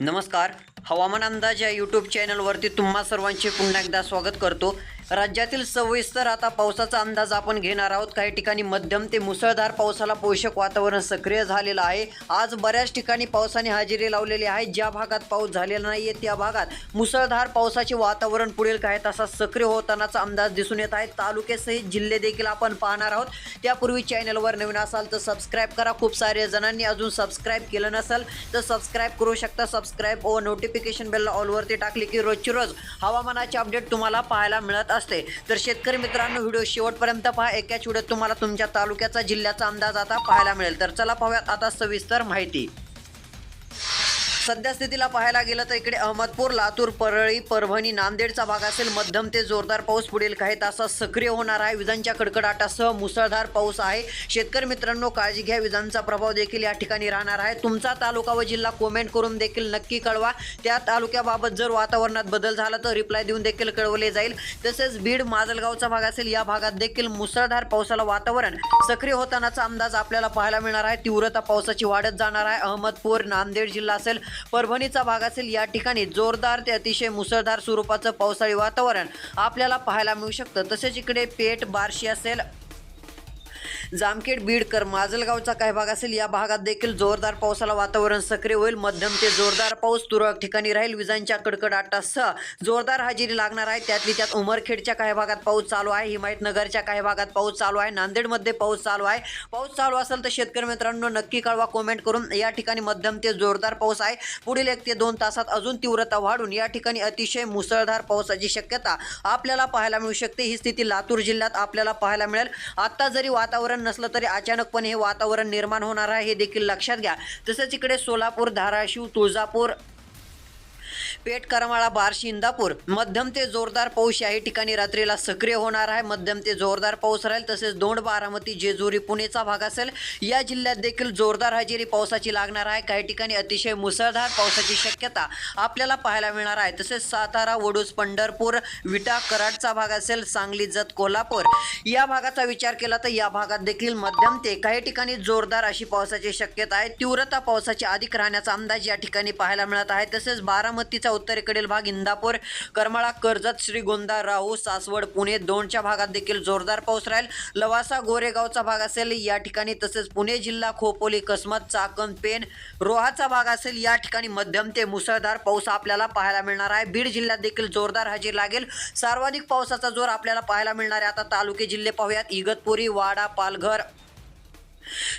नमस्कार. हवामान अंदाज या यूट्यूब चॅनलवरती तुम्हा सर्वांचे पुन्हा एकदा स्वागत करतो. राज्यातील सविस्तर आता पावसाचा अंदाज आपण घेणार आहोत. काही ठिकाणी मध्यम ते मुसळधार पावसाला पोषक वातावरण सक्रिय झालेलं आहे. आज बऱ्याच ठिकाणी पावसाने हजेरी लावलेली आहे. ज्या भागात पाऊस झालेला नाहीये त्या भागात मुसळधार पावसाचे वातावरण पुढील काही तासात सक्रिय होतानाचा अंदाज दिसून येत आहे. तालुक्यासहित जिल्हे देखील आपण पाहणार आहोत. त्यापूर्वी चॅनलवर नवीन असाल तर सबस्क्राईब करा. खूप साऱ्या जणांनी अजून सबस्क्राईब केलं नसेल तर सबस्क्राईब करू शकता. सबस्क्राईब व नोटिफिकेशन बेल ऑलवरती टाकली की रोजची रोज हवामानाचे अपडेट तुम्हाला पाहायला मिळत असते. तर शेतकरी मित्रांनो व्हिडिओ शेवटपर्यंत पहा. एकाच व्हिडिओत तुम्हाला तुमच्या तालुक्याचा जिल्ह्याचा अंदाज आता पाहायला मिळेल. तर चला पाहूयात आता सविस्तर माहिती. सद्यस्थितीला पाहायला गेलं तर इकडे अहमदपूर लातूर परळी परभणी नांदेडचा भाग असेल. मध्यम ते जोरदार पाऊस पुढील काही तासात सक्रिय होणार आहे. विजांच्या कडकडाटासह मुसळधार पाऊस आहे. शेतकरी मित्रांनो काळजी घ्या. विजांचा प्रभाव देखील या ठिकाणी राहणार आहे. तुमचा तालुका व जिल्हा कोमेंट करून देखील नक्की कळवा. त्या तालुक्याबाबत जर वातावरणात बदल झाला तर रिप्लाय देऊन देखील कळवले जाईल. तसेच बीड माजलगावचा भाग असेल या भागात देखील मुसळधार पावसाला वातावरण सक्रिय होतानाचा अंदाज आपल्याला पाहायला मिळणार आहे. तीव्रता पावसाची वाढत जाणार आहे. अहमदपूर नांदेड जिल्हा असेल परभणीचा भाग असेल या ठिकाणी जोरदार ते अतिशय मुसळधार स्वरूपाचं पावसाळी वातावरण आपल्याला पाहायला मिळू शकतं. तसेच इकडे पेठ बार्शी असेल जामखेड बीडकर माजलगावचा काही भाग असेल या भागात देखील जोरदार पावसाला वातावरण सक्रिय होईल. मध्यम ते जोरदार पाऊस तुरळक ठिकाणी राहील. विजांच्या कडकडाटासह जोरदार हजेरी लागणार आहे. त्यातली त्यात उमरखेडच्या काही भागात पाऊस चालू आहे. हिमायतनगरच्या काही भागात पाऊस चालू आहे. नांदेडमध्ये पाऊस चालू आहे. पाऊस चालू असेल तर शेतकरी मित्रांनो नक्की कळवा कॉमेंट करून या ठिकाणी मध्यम ते जोरदार पाऊस आहे. पुढील एक ते दोन तासात अजून तीव्रता वाढून या ठिकाणी अतिशय मुसळधार पावसाची शक्यता आपल्याला पाहायला मिळू शकते. ही स्थिती लातूर जिल्ह्यात आपल्याला पाहायला मिळेल. आता जरी वातावरण नसलं तरी अचानकपणे हे वातावरण निर्माण होणार आहे हे देखील लक्षात घ्या. तसंच इकडे सोलापूर धाराशिव तुळजापूर पेठ करमाळा बार्शी इंदापूर मध्यम ते जोरदार पाऊस याही ठिकाणी रात्रीला सक्रिय होणार आहे. मध्यम ते जोरदार पाऊस राहील तसेच दोंड बारामती जेजुरी पुणेचा भाग असेल या जिल्ह्यात देखील जोरदार हजेरी पावसाची लागणार आहे. काही ठिकाणी अतिशय मुसळधार पावसाची शक्यता आपल्याला पाहायला मिळणार आहे. तसेच सातारा वडूस पंढरपूर विटा कराडचा भाग असेल सांगली जत कोल्हापूर. या भागाचा विचार केला तर या भागात देखील मध्यम ते काही ठिकाणी जोरदार अशी पावसाची शक्यता आहे. तीव्रता पावसाची अधिक राहण्याचा अंदाज या ठिकाणी पाहायला मिळत आहे. तसेच बारामतीचा उत्तरेकडील भाग इंदापूर करमाळा कर्जत श्रीगोंदा राहू सासवड पुणे दोनच्या भागात देखील जोरदार पाऊस राहील. लवासा गोरेगावचा भाग असेल या ठिकाणी तसेच पुणे जिल्हा खोपोली कसमत चाकण पेन रोहाचा भाग असेल या ठिकाणी मध्यम ते मुसळधार पाऊस आपल्याला पाहायला मिळणार आहे. बीड जिल्ह्यात देखील जोरदार हजेरी लागेल. सर्वाधिक पावसाचा जोर आपल्याला पाहायला मिळणार आहे. आता तालुके जिल्हे पाहूयात. इगतपुरी वाडा पालघर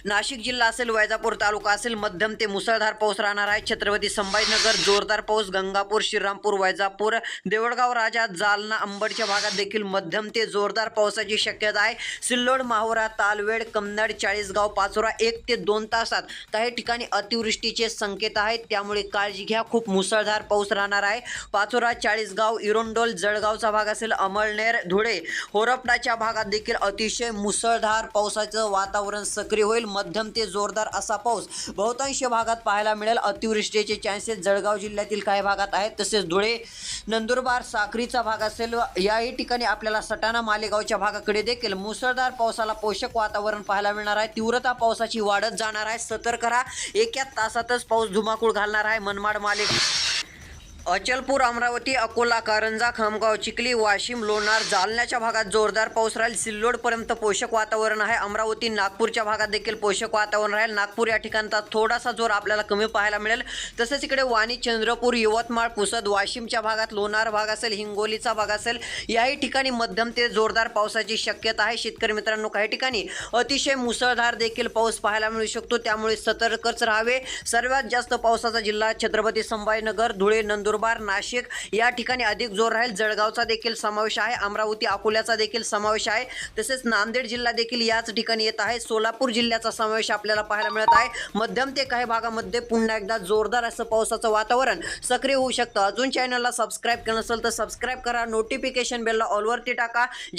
नाशिक जिल्हा असेल वैजापूर तालुका असेल मध्यम ते मुसळधार पाऊस राहणार आहे. छत्रपती संभाजीनगर जोरदार पाऊस गंगापूर श्रीरामपूर वैजापूर देवळगाव राजा जालना अंबडच्या भागात देखील मध्यम ते जोरदार पावसाची शक्यता आहे. सिल्लोड माहुरा तालवेड कन्नड चाळीसगाव पाचोरा एक ते दोन तासात काही ठिकाणी अतिवृष्टीचे संकेत आहेत. त्यामुळे काळजी घ्या खूप मुसळधार पाऊस राहणार आहे. पाचोरा चाळीसगाव इरोंडोल जळगावचा भाग असेल अमळनेर धुळे होरपडाच्या भागात देखील अतिशय मुसळधार पावसाचं वातावरण सक्रिय होईल. मध्यम ते जोरदार असा पाऊस बहुतांश भागात पाहायला मिळेल. अतिवृष्टीचे चान्सेस जळगाव जिल्ह्यातील काही भागात आहेत. तसेच धुळे नंदुरबार साक्रीचा भाग असेल. याही ठिकाणी आपल्याला सटाणा मालेगावच्या भागाकडे देखील मुसळधार पावसाला पोषक वातावरण पाहायला मिळणार आहे. तीव्रता पावसाची वाढत जाणार आहे. सतर्क राहा. एका तासातच पाऊस धुमाकूळ घालणार आहे. मनमाड माले अचलपूर अमरावती अकोला कारंजा खामगाव चिखली वाशिम लोणार जालन्याच्या भागात जोरदार पाऊस राहील. सिल्लोडपर्यंत पोषक वातावरण आहे. अमरावती नागपूरच्या भागात देखील पोषक वातावरण राहील. नागपूर या ठिकाणचा थोडासा जोर आपल्याला कमी पाहायला मिळेल. तसेच इकडे वाणी चंद्रपूर यवतमाळ पुसद वाशिमच्या भागात लोणार भाग असेल हिंगोलीचा भाग असेल याही ठिकाणी मध्यम ते जोरदार पावसाची शक्यता आहे. शेतकरी मित्रांनो काही ठिकाणी अतिशय मुसळधार देखील पाऊस पाहायला मिळू शकतो. त्यामुळे सतर्कच राहावे. सर्वात जास्त पावसाचा जिल्हा छत्रपती संभाजीनगर धुळे नंदुरबार नाशिक या ठिकाणी अधिक जोर राहील. जळगावचा देखील समावेश आहे. अमरावती अकोल्याचा देखील समावेश आहे. तसेच नांदेड जिल्हा देखील याच ठिकाणी येत आहे. सोलापूर जिल्ह्याचा समावेश आपल्याला पाहायला मिळत आहे. मध्यम ते काही भागामध्ये पुन्हा एकदा जोरदार असं पावसाचं वातावरण सक्रिय होऊ शकतं. अजून चॅनलला सबस्क्राईब केलं नसेल तर सबस्क्राईब करा. नोटिफिकेशन बेलला ऑलवरती टाका. जे